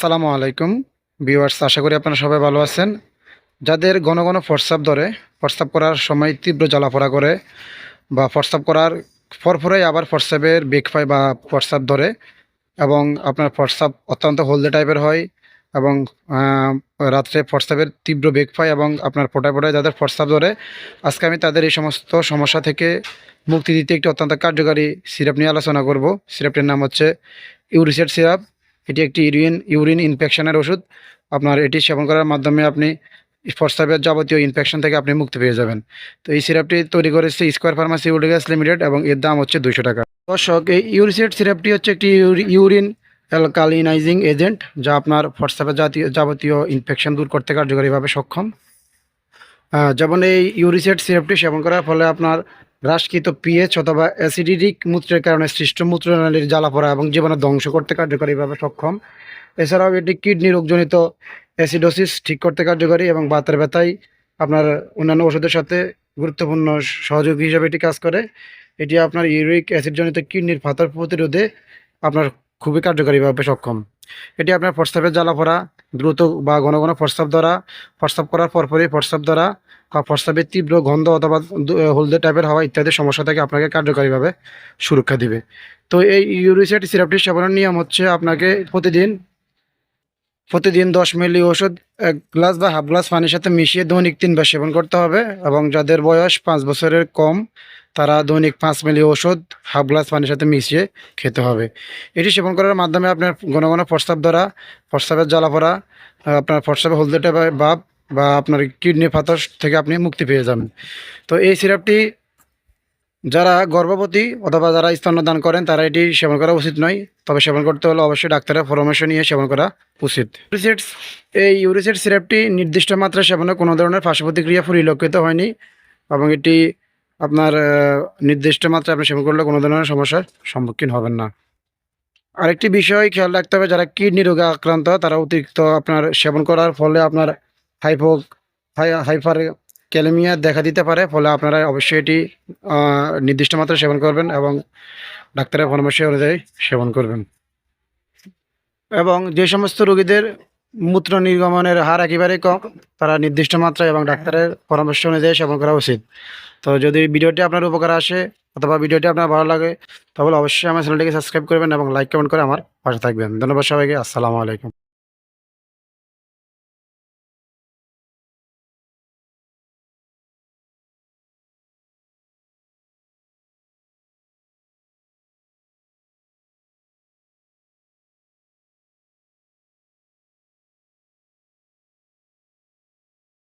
সালামু আলাইকুম। ভিউয়ার্স, আশা করি আপনারা সবাই ভালো আছেন। যাদের ঘন ঘন প্রস্রাব ধরে প্রস্রাব করার সময় তীব্র জ্বালাপোড়া করে বা প্রস্রাব করার পরপরেই আবার প্রস্রাবের বেগ পায় বা প্রস্রাব ধরে এবং আপনার প্রস্রাব অত্যন্ত হলদে টাইপের হয় এবং রাত্রে প্রস্রাবের তীব্র বেগ পায় এবং আপনার ফোটায় ফোটায় যাদের প্রস্রাব ধরে, আজকে আমি তাদের এই সমস্ত সমস্যা থেকে মুক্তি দিতে একটি অত্যন্ত কার্যকারী সিরাপ নিয়ে আলোচনা করব। সিরাপটির নাম হচ্ছে ইউরিসেট সিরাপ। এটি একটি ইউরিন ইউরিন ইনফেকশনের ওষুধ। আপনার এটি সেবন করার মাধ্যমে আপনি প্রস্রাবের যাবতীয় ইনফেকশন থেকে আপনি মুক্তি পেয়ে যাবেন। তো এই সিরাপটি তৈরি করেছে স্কোয়ার ফার্মাসিউটিক্যালস লিমিটেড এবং এর দাম হচ্ছে দুশো টাকা। দর্শক, এই ইউরিসেট সিরাপটি হচ্ছে একটি ইউরি- ইউরিন অ্যালকালিনাইজিং এজেন্ট যা আপনার প্রস্রাবের জাতীয়, যাবতীয় ইনফেকশন দূর করতে কার্যকরীভাবে সক্ষম। যেমন এই ইউরিসেট সিরাপটি সেবন করার ফলে আপনার হ্রাসকৃত পিএইচ অথবা অ্যাসিডিক মূত্রের কারণে সৃষ্ট মূত্রনালীর জ্বালাপোড়া এবং জীবাণু ধ্বংস করতে কার্যকরীভাবে সক্ষম। এছাড়াও এটি কিডনি রোগজনিত অ্যাসিডোসিস ঠিক করতে কার্যকরী এবং বাতের ব্যথায় আপনার অন্যান্য ওষুধের সাথে গুরুত্বপূর্ণ সহযোগী হিসেবে এটি কাজ করে। এটি আপনার ইউরিক অ্যাসিডজনিত কিডনির পাথর প্রতিরোধে আপনার খুবই কার্যকরীভাবে সক্ষম। এটি আপনার প্রস্রাবের জ্বালাপোড়া দ্রুত বা ঘন ঘন প্রস্রাব দ্বারা, প্রস্রাব করার পরপরই প্রস্রাব দ্বারা বা প্রস্রাবের তীব্র গন্ধ অথবা হলদে টাইপের হওয়া ইত্যাদি সমস্যা থেকে আপনাকে কার্যকরীভাবে সুরক্ষা দিবে। তো এই ইউরিসেট সিরাপটি সেবনের নিয়ম হচ্ছে আপনাকে প্রতিদিন প্রতিদিন দশ মিলি ওষুধ এক গ্লাস বা হাফ গ্লাস পানির সাথে মিশিয়ে দৈনিক তিনবার সেবন করতে হবে এবং যাদের বয়স পাঁচ বছরের কম তারা দৈনিক পাঁচ মিলি ওষুধ হাফ গ্লাস পানির সাথে মিশিয়ে খেতে হবে। এটি সেবন করার মাধ্যমে আপনার ঘন ঘন প্রস্রাব দ্বারা প্রস্রাবের জ্বালাপড়া আহ, আপনার প্রস্রাবে হলদে টাইপের ভাব বা আপনার কিডনি পাথর থেকে আপনি মুক্তি পেয়ে যাবেন তো এই সিরাপটি যারা গর্ভবতী অথবা যারা স্তন্যদান করেন, তারা এটি সেবন করা উচিত নয়। তবে সেবন করতে হলে অবশ্যই ডাক্তারের পরামর্শ নিয়ে সেবন করা উচিত। ইউরিসেট এই ইউরিসেট সিরাপটি নির্দিষ্ট মাত্রায় সেবনে কোনো ধরনের পার্শ্ব প্রতিক্রিয়া পরিলক্ষিত হয়নি এবং এটি আপনার নির্দিষ্ট মাত্রায় আপনি সেবন করলে কোনো ধরনের সমস্যার সম্মুখীন হবেন না। আরেকটি বিষয় খেয়াল রাখতে হবে, যারা কিডনি রোগে আক্রান্ত, তারা অতিরিক্ত আপনার সেবন করার ফলে আপনার হাইপো হাইপার ক্যালেমিয়া দেখা দিতে পারে, ফলে আপনারা অবশ্যই এটি নির্দিষ্ট মাত্রায় সেবন করবেন এবং ডাক্তারের পরামর্শ অনুযায়ী সেবন করবেন। এবং যে সমস্ত রোগীদের মূত্র নির্গমনের হার একেবারেই কম, তারা নির্দিষ্ট মাত্রায় এবং ডাক্তারের পরামর্শ অনুযায়ী সেবন করা উচিত। তো যদি ভিডিওটি আপনার উপকার আসে অথবা ভিডিওটি আপনার ভালো লাগে, তাহলে অবশ্যই আমার চ্যানেলটিকে সাবস্ক্রাইব করবেন এবং লাইক কমেন্ট করে আমার পাশে থাকবেন। ধন্যবাদ সবাইকে, আসসালামু আলাইকুম।